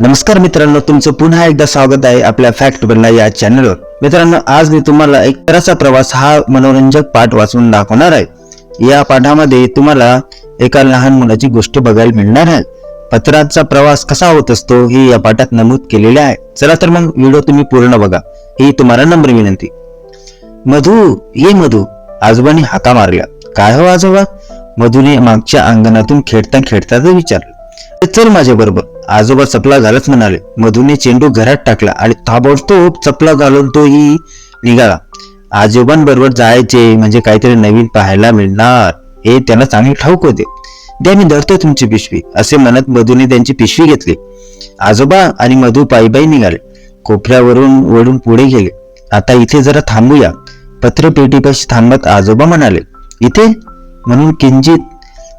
नमस्कार मित्रांनो तुमचं पुन्हा एकदा स्वागत आहे आपल्या फॅक्ट बनला या चॅनलवर मित्रांनो आज मी तुम्हाला एक तराचा प्रवास हा मनोरंजक पाठ वाचून दाखवणार आहे. या पाठामध्ये तुम्हाला एका लहान मुलाची गोष्ट बघायला मिळणार आहे. पत्राचा प्रवास कसा होत असतो हे या पाठात नमूद केलेले आहे. चला तर मग व्हिडिओ तुम्ही पूर्ण बघा. ही तुम्हाला नम्र विनंती. मधू ये मधू. आजोबांनी हाका मारल्या काय हो आजोबा? मधूने मागच्या अंगणातून खेळता खेळता विचारलं. चल माझ्या बरोबर. आजोबा चपला घालत म्हणाले मधूने चेंडू घरात टाकला आणि ताबडतोब चपला घालून तोही निघाला. आजोबांबरोबर जायचे म्हणजे काहीतरी नवीन पाहायला मिळणार हे त्यांना चांगले ठाऊक होते. द्या मी धरतो तुमची पिशवी असे म्हणत मधूने त्यांची पिशवी घेतली. आजोबा आणि मधू पायी निघाले. कोपऱ्यावरून वळून पुढे गेले. आता इथे जरा थांबूया. पत्रपेटीपाशी थांबत आजोबा म्हणाले इथे? म्हणून किंचित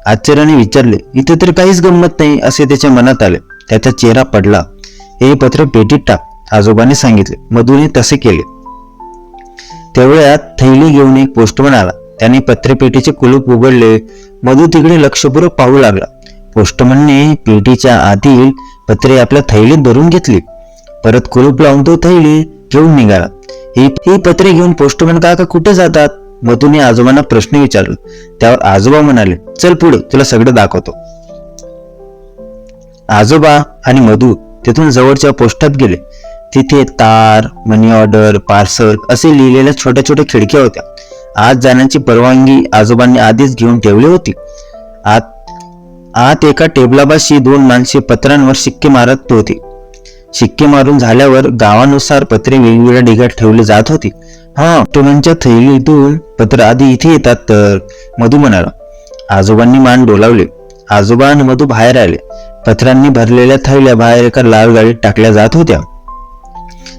आश्चर्याने विचारले इथे तर काहीच गंमत नाही असे त्याच्या मनात आले. त्याचा चेहरा पडला. हे पत्र पेटीत टाक आजोबाने सांगितले. मधूने तसे केले. तेवढ्यात थैली घेऊन एक पोस्टमन आला. त्याने पत्रपेटीचे कुलूप उघडले. मधू तिकडे लक्षपूर्वक पाहू लागला. पोस्टमनने पेटीच्या आतील पत्रे आपल्या थैलीत भरून घेतली. परत कुलूप लावून तो थैली घेऊन निघाला. ही ही पत्रे घेऊन पोस्टमन काका कुठे जातात? मधूने आजोबांना प्रश्न विचारला. त्यावर आजोबा म्हणाले चल पुढे तुला सगळं दाखवतो. आजोबा आणि मधू तिथून जवळच्या पोस्टात गेले. तिथे तार मनी ऑर्डर पार्सल असे लिहिलेल्या छोट्या छोट्या खिडक्या होत्या. आत जाण्याची परवानगी आजोबांनी आधीच घेऊन ठेवली होती. आत आत एका टेबलापाशी दोन माणसे पत्रांवर शिक्के मारत होती. शिक्के मारून झाल्यावर गावानुसार पत्रे वेगवेगळ्या ढिगात ठेवले जात होती. हा टोनांच्या थैलीतून पत्र आधी इथे येतात तर मधू म्हणाला. आजोबांनी मान डोलावले. आजोबा आणि मधू बाहेर आले. पत्रांनी भरलेल्या थैल्या बाहेर एका लाल गाडीत टाकल्या जात होत्या.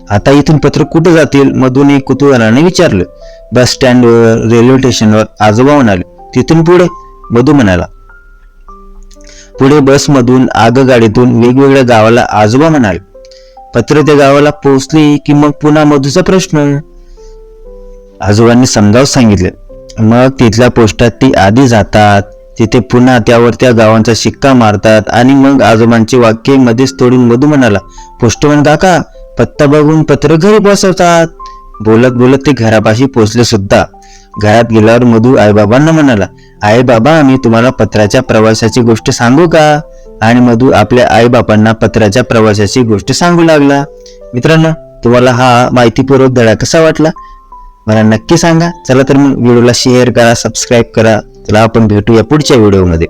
आता इथून पत्र कुठे जातील? मधूने कुतूहलाने विचारलं. बस स्टँडवर रेल्वे स्टेशनवर आजोबा म्हणाले. तिथून पुढे? मधू म्हणाला. पुढे बसमधून आगगाडीतून वेगवेगळ्या गावाला आजोबा म्हणाले. पत्र त्या गावाला पोहोचली की मग पुन्हा मधूचा प्रश्न. आजोबांनी समजावून सांगितले. मग तिथल्या पोस्टात ती आधी जातात तिथे पुन्हा त्यावर त्या गावांचा शिक्का मारतात आणि मग आजोबांचे वाक्य मध्येच तोडून मधू म्हणाला पोस्टमन काका पत्ता बघून पत्र घरी पोहोचवतात बोलत बोलत ते घरापाशी पोचले सुद्धा. घरात गेल्यावर मधू आईबाबांना म्हणाला आई बाबा मी तुम्हाला पत्राच्या प्रवासाची गोष्ट सांगू का? आणि मधू आपल्या आईबापांना पत्राच्या प्रवासाची गोष्ट सांगू लागला. मित्रांनो तुम्हाला हा माहितीपूर्वक धडा कसा वाटला? मला नक्की सांगा. चला तर मग व्हिडिओला शेअर करा सबस्क्राईब करा. चला आपण भेटूया पुढच्या व्हिडिओमध्ये.